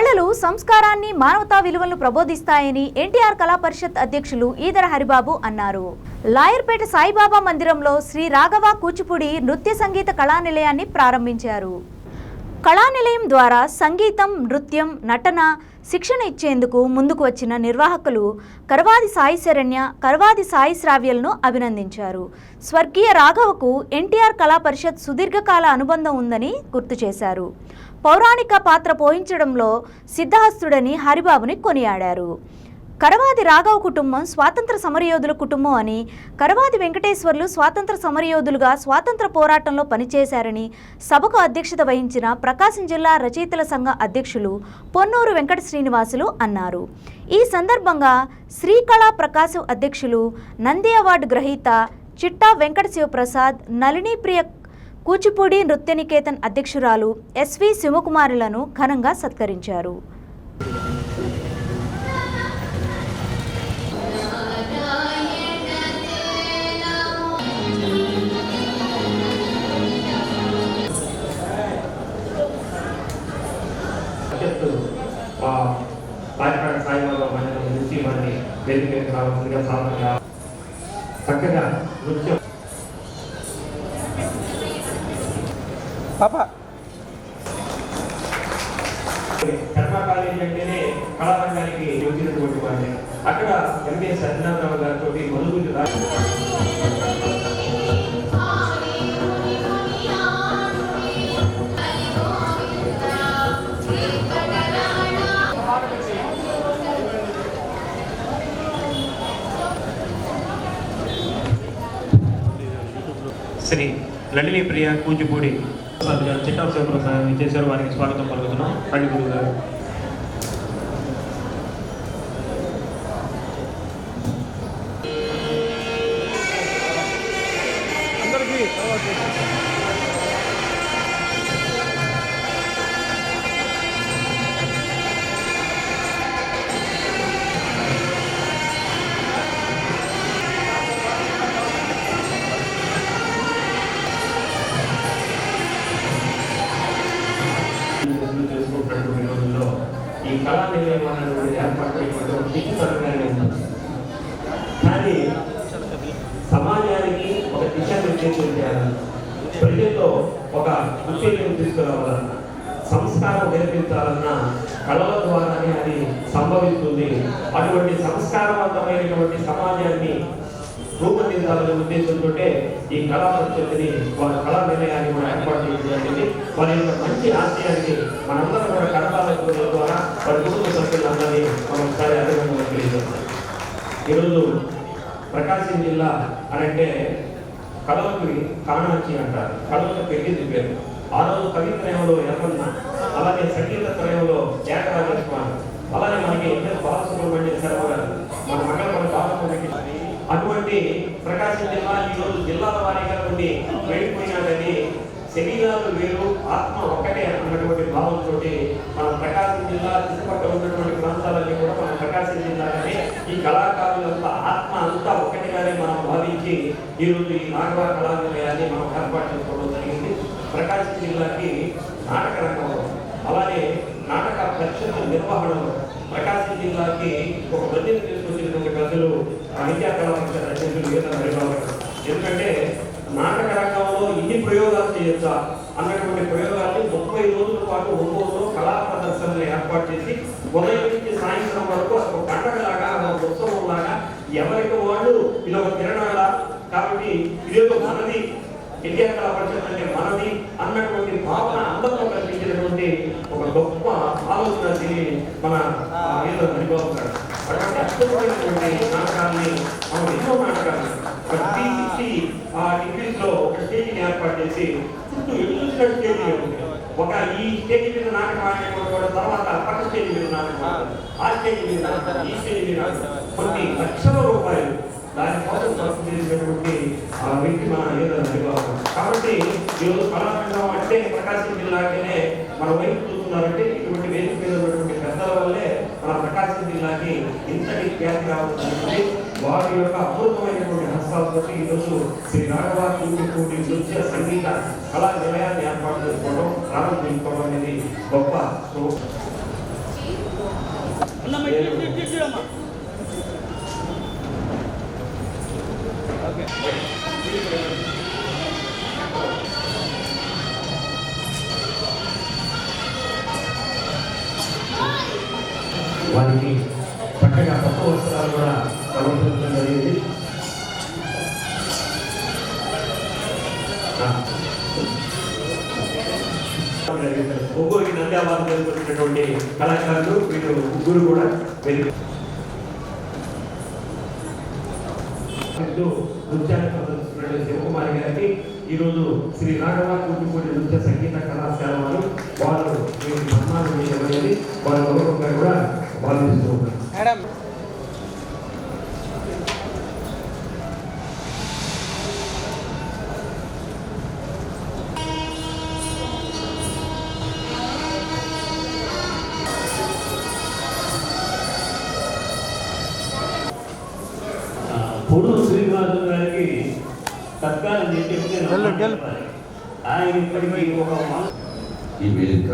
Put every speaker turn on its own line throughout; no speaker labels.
కళలు సంస్కారాన్ని మానవతా విలువలను ప్రబోధిస్తాయని ఎన్టీఆర్ కళా పరిషత్ అధ్యక్షులు ఈదర హరిబాబు అన్నారు. లాయర్పేట సాయిబాబా మందిరంలో శ్రీ రాఘవ కూచిపూడి నృత్య సంగీత కళా నిలయాన్ని ప్రారంభించారు. కళానిలయం ద్వారా సంగీతం నృత్యం నటన శిక్షణ ఇచ్చేందుకు ముందుకు వచ్చిన నిర్వాహకులు కరవాది సాయి శరణ్య కరవాది సాయి శ్రావ్యలను అభినందించారు. స్వర్గీయ రాఘవకు ఎన్టీఆర్ కళా పరిషత్ సుదీర్ఘకాల అనుబంధం ఉందని గుర్తు చేశారు. పౌరాణిక పాత్ర పోయించడంలో సిద్ధహస్తుడని హరిబాబుని కొనియాడారు. కరవాది రాఘవ కుటుంబం స్వాతంత్ర సమరయోధుల కుటుంబం అని కరవాది వెంకటేశ్వర్లు స్వాతంత్ర సమరయోధులుగా స్వాతంత్ర పోరాటంలో పనిచేశారని సభకు అధ్యక్షత వహించిన ప్రకాశం జిల్లా రచయితల సంఘ అధ్యక్షులు పొన్నూరు వెంకట శ్రీనివాసులు అన్నారు. ఈ సందర్భంగా శ్రీకళా ప్రకాశం అధ్యక్షులు నంది అవార్డు గ్రహీత చిట్టా వెంకట శివప్రసాద్ నళిని ప్రియ కూచిపూడి నృత్యనికేతన్ అధ్యక్షురాలు ఎస్వి శివకుమారులను ఘనంగా సత్కరించారు.
వేదిక మీదకి రావాల్సిందిగా సాధారణంగా చక్కగా నృత్యం.
పాప.
కర్మ కాలేజీ అంటేనే కళారంగానికి అక్కడ ఎంఏ సత్యనారాయణ గారితో మనుగురు రా శ్రీ లలిని ప్రియ కూచిపూడి. చిట్టా శివప్రసాద్ చేశారు వారికి స్వాగతం పలుకుతున్నాం. రండి విషయాన్ని ఒక దిశానిర్దేశం చేయాలి ప్రజల్లో ఒక ఉత్తేజం తీసుకురావాలన్నా సంస్కారం నేర్పించాలన్నా కళల ద్వారానే అది సంభవిస్తుంది. అటువంటి సంస్కారవంతమైనటువంటి సమాజాన్ని రూపొందించాలనే ఉద్దేశంతో ఈ కళా పరిస్థితిని వారి కళా నిలయాన్ని మనం ఏర్పాటు చేయడం వారి యొక్క మంచి ఆశయాన్ని మనందరం కూడా కడపాలకు ద్వారా వారి కుటుంబ సభ్యులందరినీ మనం ఒకసారి అభినందనలు తెలియజేస్తాం. ఈరోజు ప్రకాశం జిల్లా అనంటే అంటే కళలకి కాణాచి అంటారు. కళలకు పెళ్ళి పేరు. ఆ రోజు కవి త్రయంలో ఎర్రన్న అలాగే సంగీత త్రయంలో ఏకరాజస్వామి అలాగే మనకి ఎన్ఎస్ బాలసుబ్రహ్మణ్యం శర్మ గారు మన మంగళపడ బాలసుబ్రహ్మణ్యం అటువంటి ప్రకాశం జిల్లా ఈరోజు జిల్లాల వారీగా ఉండి వెళ్ళిపోయినదని శరీరాలు వేరు ఆత్మ ఒక్కటే అన్నటువంటి భావంతో మన ప్రకాశం జిల్లా చుట్టుపక్కల ఉన్నటువంటి ప్రాంతాలన్నీ కూడా మన ప్రకాశం జిల్లాలోనే ఈ కళాకారులంతా ఆత్మ అంతా ఒకటిగానే మనం ఈరోజు ఈ రోజు ఈ నాటక కళానిలయాన్ని మనం ఏర్పాటు చేసుకోవడం జరిగింది. ప్రకాశం జిల్లాకి నాటక రంగంలో అలానే నాటక పరిషత్ నిర్వహణలో ప్రకాశం జిల్లాకి ఒక బదిలీ తీసుకొచ్చినటువంటి ప్రజలు విద్యా కళా పరిషత్ అధ్యక్షులు ఎందుకంటే నాటక రంగంలో ఇన్ని ప్రయోగాలు చేయొచ్చా అన్నటువంటి ప్రయోగాన్ని ముప్పై రోజుల పాటు ఒంగోలులో కళా ప్రదర్శనలు ఏర్పాటు చేసి ఉదయం నుంచి సాయంత్రం వరకు ఒక పండగలాగా ఒక ఉత్సవం లాగా ఎవరికి వాళ్ళు ఇది ఒక తిరణాల కాబట్టి ఇదేదో మనది ఇండియా కళా పరిషత్ అంటే మనది అన్నటువంటి భావన అందరిలో కల్పించినటువంటి ఒక గొప్ప ఆలోచన దీని మన ఏదో హరిబాబు అటువంటి అద్భుతమైనటువంటి నాటకాన్ని మనం ఎన్నో నాటకాలు ప్రతి త్రీ ఆ ఇంగ్లీష్లో ఒక స్టేజ్ని ఏర్పాటు చేసి చుట్టూ ఎన్నో స్టేజ్ ఒక ఈ స్టేజ్ మీద నాటకం ఆడినటువంటి తర్వాత పక్క స్టేజ్ మీద నాటకం ఆ స్టేజ్ మీద ఈ స్టేజ్ మీద కొన్ని లక్షల రూపాయలు దాని కోసం చేసినటువంటి ఆ వ్యక్తి మన ఏదో కాబట్టి ఈరోజు కళాఖండం అంటే ప్రకాశం జిల్లాకినే మన వైపు చూస్తున్నారంటే ఇటువంటి వేదిక మీద ఉన్నటువంటి పెద్దల వల్లే మన ప్రకాశం జిల్లాకి ఇంతటి ఖ్యాతి రావాల్సింది వారి యొక్క అద్భుతమైనటువంటి హస్తాలతో ఈరోజు శ్రీ రాఘవ నృత్య సంగీత కళా నిలయాన్ని ఏర్పాటు చేసుకోవడం ప్రారంభించుకోవడం అనేది గొప్ప వారికి చక్కగా కొత్త వస్త్రాలు కూడా సమర్పించడం జరిగింది. ఒగ్గురికి నంద్యాబాద్ కళాకారులు వీళ్ళు ముగ్గురు కూడా వెళ్ళి నృత్యాన్ని ప్రదర్శిస్తున్నటువంటి శివకుమారి గారికి ఈరోజు శ్రీ రాఘవ కూచిపూడి నృత్య సంగీత కళాశాల వారు వారు సన్మానం చేయబడింది వారి గౌరవంగా కూడా భావిస్తూ ఉన్నారు. పొడు శ్రీనివాసు గారికి
వెళ్ళు, వెళ్ళు.
ఆయన ఇప్పటికీ ఒక మా-
ఈ వేదిక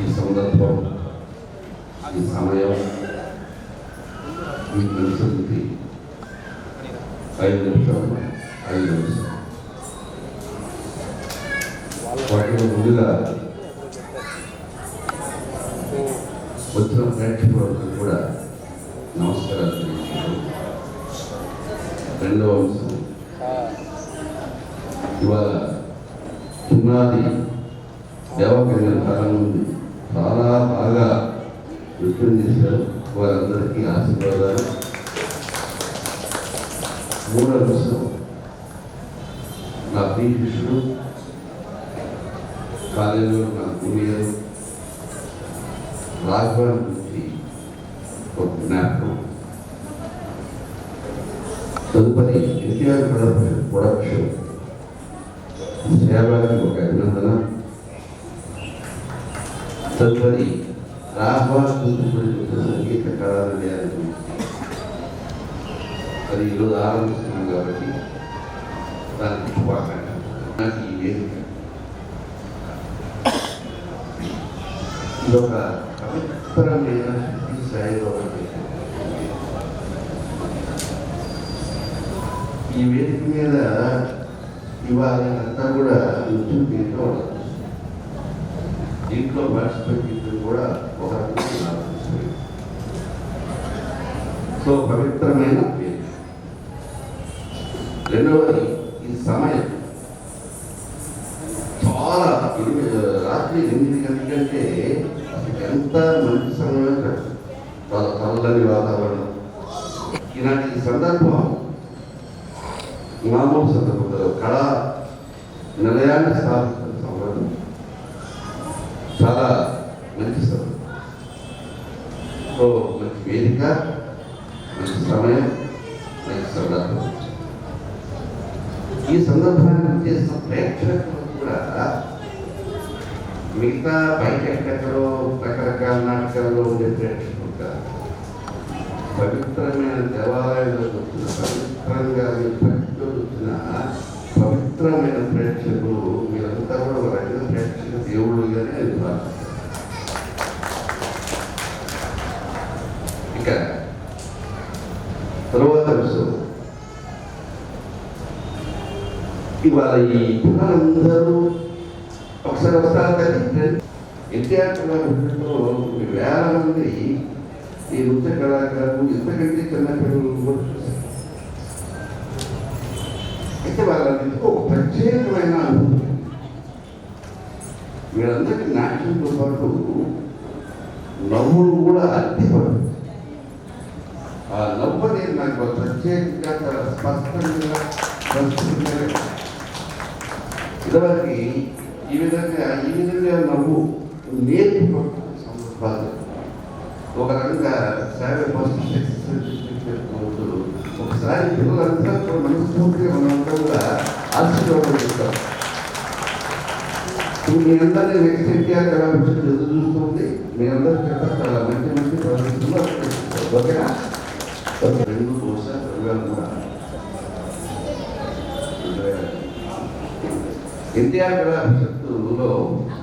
ఈ సందర్భం ఈ సమయం మీకు తెలిసింది ఐదు నిమిషాలు ఐదు నిమిషాలు వాటిలో ముందుగా వచ్చిన ప్రేక్షకులకు కూడా నమస్కారాలు తెలియజేస్తూ రెండవ అంశం. ఇవాళ పునాది దేవకన్య కాలం ఉంది చాలా బాగా నృత్యం చేశారు వారందరికీ ఆశీర్వాదాలు. మూడవ అంశం. నా ప్రియ శిష్యుడు కాలేజీలో నా జూనియర్ రాఘవన్ గురించి ఒక జ్ఞాపకం తదుపరి ఎన్టీఆర్ ప్రొడక్షన్ ప్రొడక్షన్ సేవకి ఒక అభినందన తదుపరి రాఘవ కూచిపూడి సంగీత కళానిలయాన్ని గురించి అది ఈరోజు ఆరంభిస్తున్నాం కాబట్టి దానికి శుభాకాంక్షలు. నాకు ఈ వేదిక. ఇదొక పవిత్రమైన శక్తి స్థాయిలో ఉంది. ఈ వేదిక మీద ఇవాళ అంతా కూడా నృత్యం దీంట్లో ఉండదు దీంట్లో పార్టిసిపేట్ కూడా ఒక రకంగా సో పవిత్రమైన వేదిక రెండవది ఈ సమయం. చాలా రాత్రి ఎనిమిది గంటలంటే ఎంత మంచి సమయం కాదు. చాలా చల్లని వాతావరణం. ఇలాంటి సందర్భం మామూలు సందర్భంలో కళ నిలయాన్ని స్థాపించిన సందర్భం చాలా మంచి సందర్భం సో మంచి వేదిక మంచి సమయం మంచి సందర్భం. ఈ సందర్భాన్ని చేసిన ప్రేక్షకులు కూడా మిగతా బయట ఎక్కడెక్కడో రకరకాల నాటకాల్లో ఉండే ప్రేక్షకులు కాదు పవిత్రమైన దేవాలయంలో వచ్చిన పవిత్రంగా పవిత్రమైన ప్రేక్షకులు మీరంతా కూడా ఒక రకమైన ప్రేక్షక దేవుళ్ళుగానే నేను భావిస్తాను ఇక తరువాత విషయం. ఇవాళ ఈ పిల్లలందరూ ఒకసారి వస్తారు కానీ ఎన్టీఆర్ కళాకారులతో వేల మంది ఈ నృత్య కళాకారులు ఇంతకంటే చిన్న పిల్లలు కూడా చూశారు అయితే వాళ్ళందరికీ ఒక ప్రత్యేకమైన అనుభూతి వీళ్ళందరికీ నాట్యంతో పాటు నవ్వులు కూడా అద్దెపడు ఆ నవ్వు అనేది నాకు ప్రత్యేకంగా చాలా స్పష్టంగా స్పష్టంగా ఇదివరకు ఈ విధంగా ఈ విధంగా నవ్వు నేర్చుకుంటున్న ఒక రకంగా సేవ ఫస్ట్ ఒకసారి పిల్లలంతా కూడా మనస్ఫూర్తిగా మనంతా కూడా ఆశీర్వాదం చేస్తాం ఇప్పుడు మీ అందరినీ నెక్స్ట్ ఎన్టీఆర్ కళాభిషేకం ఎదురు చూస్తుంది మీ అందరి చేత చాలా మంచి మంచి ప్రదర్శనలు ఓకేనా? రెండు బహుశా రెండు వేల ఎన్టీఆర్ కళాభిషత్తులో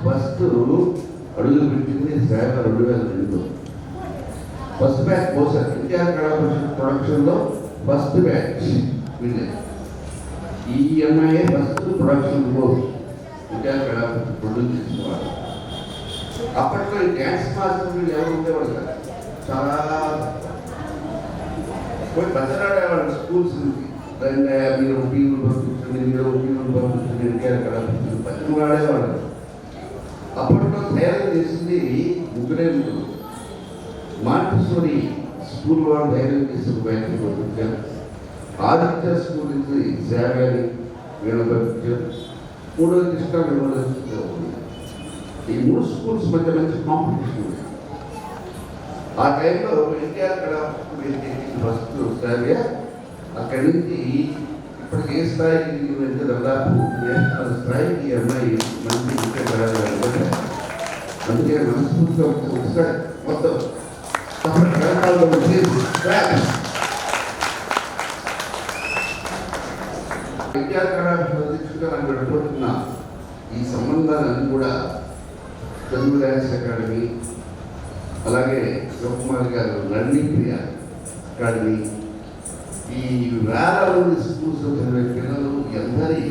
ఫస్ట్ అడుగులు పెట్టింది సేవ రెండు వేల రెండు ఫస్ట్ బ్యాచ్ బహుశా ఎన్టీఆర్ కళాభిషత్ ప్రొడక్షన్లో ఫస్ట్ బ్యాచ్. వీళ్ళే. ఈ MIA first production course. NTR కళాభిషత్ produce తీసుకోవాలి అప్పట్లో ఈ డ్యాన్స్ మాస్టర్లు ఎవరు ఉండేవాళ్ళు కదా. చాలా పోయి బతలాడేవాళ్ళు స్కూల్స్ మీరు టీవీలు పంపించండి మీరు టీవీలు పంపించండి ఇంకే అక్కడ బతులు ఆడేవాళ్ళు. అప్పట్లో తయారు చేసింది ముగ్గురే ముగ్గురు మాంటసోరి స్కూల్ వాళ్ళు తయారు చేసిన బయటకు పంపించారు ఆదిత్య స్కూల్ నుంచి సేవని వీళ్ళు పంపించారు మూడో కృష్ణ యూనివర్సిటీలో ఈ మూడు స్కూల్స్ మధ్య మంచి కాంపిటీషన్ ఉంది. ఆ టైంలో ఎన్టీఆర్ అక్కడ ఫస్ట్ సేవ్య అక్కడి నుంచి ఇప్పటికి ఏ స్థాయికి దిగిందంటే దాదాపు నేషనల్ స్థాయికి అమ్మాయి మంచి విద్య పడాలి అందుకే మనస్ఫూర్తిగా ఒకసారి మొత్తం తప్పని గ్రంథాల్లో వచ్చేసి అధ్యక్షుడిగా నాకు ఈ సంబంధాలన్నీ కూడా తెలుగు డ్యాన్స్ అకాడమీ అలాగే శివకుమార్ గారు లర్నింగ్ ప్రియా అకాడమీ ఈ వేల మంది స్కూల్స్ చదివే పిల్లలు ఎందరి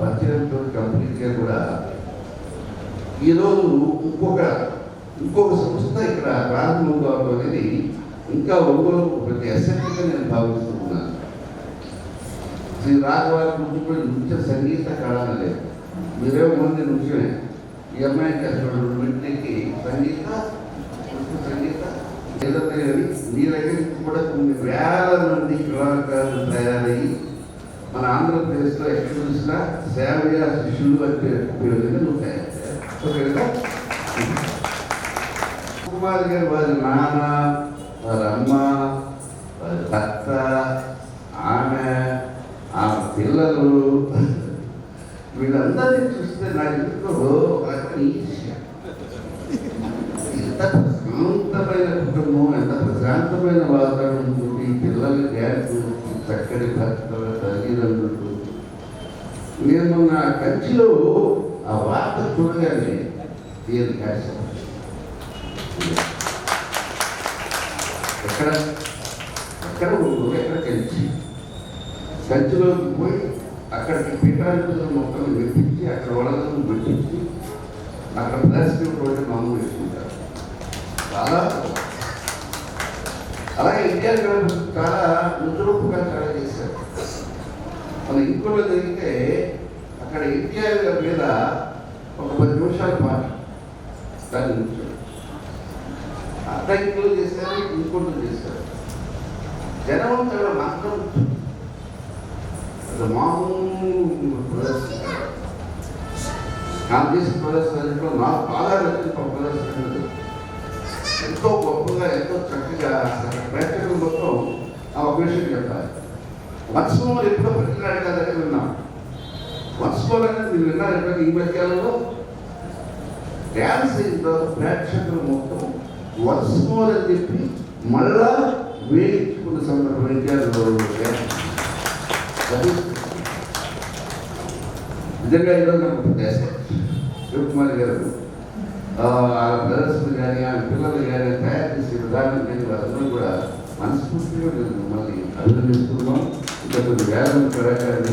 పరిచయంతో కంప్లీట్గా కూడా ఈరోజు ఇంకొక ఇంకొక సంస్థ ఇక్కడ ప్రారంభం కావడం అనేది ఇంకా ఒంగోలు ప్రతి అసెంబ్లీగా నేను భావిస్తున్నాను శ్రీ రాఘవారి కూచిపూడి నృత్య సంగీత కళాలే. ఇరవై మంది నృత్యమే ఈ అమ్మాయికి అసలు రెండింటికి సంగీత సంగీత ఏదైతే మీ దగ్గర కూడా కొన్ని వేల మంది కళాకారులు తయారయ్యి మన ఆంధ్రప్రదేశ్లో ఎక్కడ సేవయ శిష్యులు అంటే పేరుగా నువ్వు తయారు కుమార్ గారు వారి నాన్న వారి అమ్మ వారి భర్త ఆమె పిల్లలు. వీళ్ళందరినీ చూస్తే నా ఇంట్లో ఒక ఈర్ష్య. ఎంత ప్రశాంతమైన కుటుంబం ఎంత ప్రశాంతమైన వాతావరణం ఉంటుంది ఈ పిల్లల డ్యాన్స్ చక్కటి భక్తుల తల్లిదండ్రులు నేను నా కంచిలో ఆ వార్త చూడగానే తీరు క్యాష్ ఎక్కడ? ఎక్కడ ఎక్కడ కంచి? సంచిలోకి పోయి అక్కడికి పీఠాధిపతుల మొక్కలు మెప్పించి అక్కడ వాళ్ళను గుర్తించి అక్కడ ప్రదర్శించినటువంటి మామూలు వేసుకుంటారు. చాలా అలా ఎన్టీఆర్ గారు చాలా నుదురుపుగా చాలా చేశారు. మన ఇంకోటి జరిగితే అక్కడ ఇండియా మీద ఒక పది నిమిషాల పాట దాన్ని కూర్చోండి అడ్డంకులు చేశారు ఇంకోటి చేశారు. జనం చాలా మాత్రం అది మామూలు ప్రదర్శన నాకు చేసిన ప్రదర్శనలో నాకు బాగా నచ్చిన ఒక ప్రదర్శన ఎంతో గొప్పగా ఎంతో చక్కగా అసలు ప్రేక్షకుల మొత్తం ఆ ఒక విషయం చెప్పాలి వత్సమూలు ఎప్పుడో పెట్టినాడు కదని విన్నాం వత్సమూలు అనేది మీరు విన్నారు ఎప్పుడైనా ఈ మధ్యకాలంలో డ్యాన్స్ ఇంట్లో ప్రేక్షకులు మొత్తం వత్సమూలు అని చెప్పి మళ్ళా వేయించుకున్న సందర్భం ఎన్టీఆర్ నిజంగా ఈరోజు నాకు దేశం. శివకుమార్ గారు ఆ ప్రదర్శనలు కానీ ఆ పిల్లలు కానీ తయారు చేసే విధానం కానీ వాళ్ళందరూ కూడా మనస్ఫూర్తిగా మిమ్మల్ని అభినందిస్తున్నాం. ఇంకా కొన్ని వేదం కళాకారులు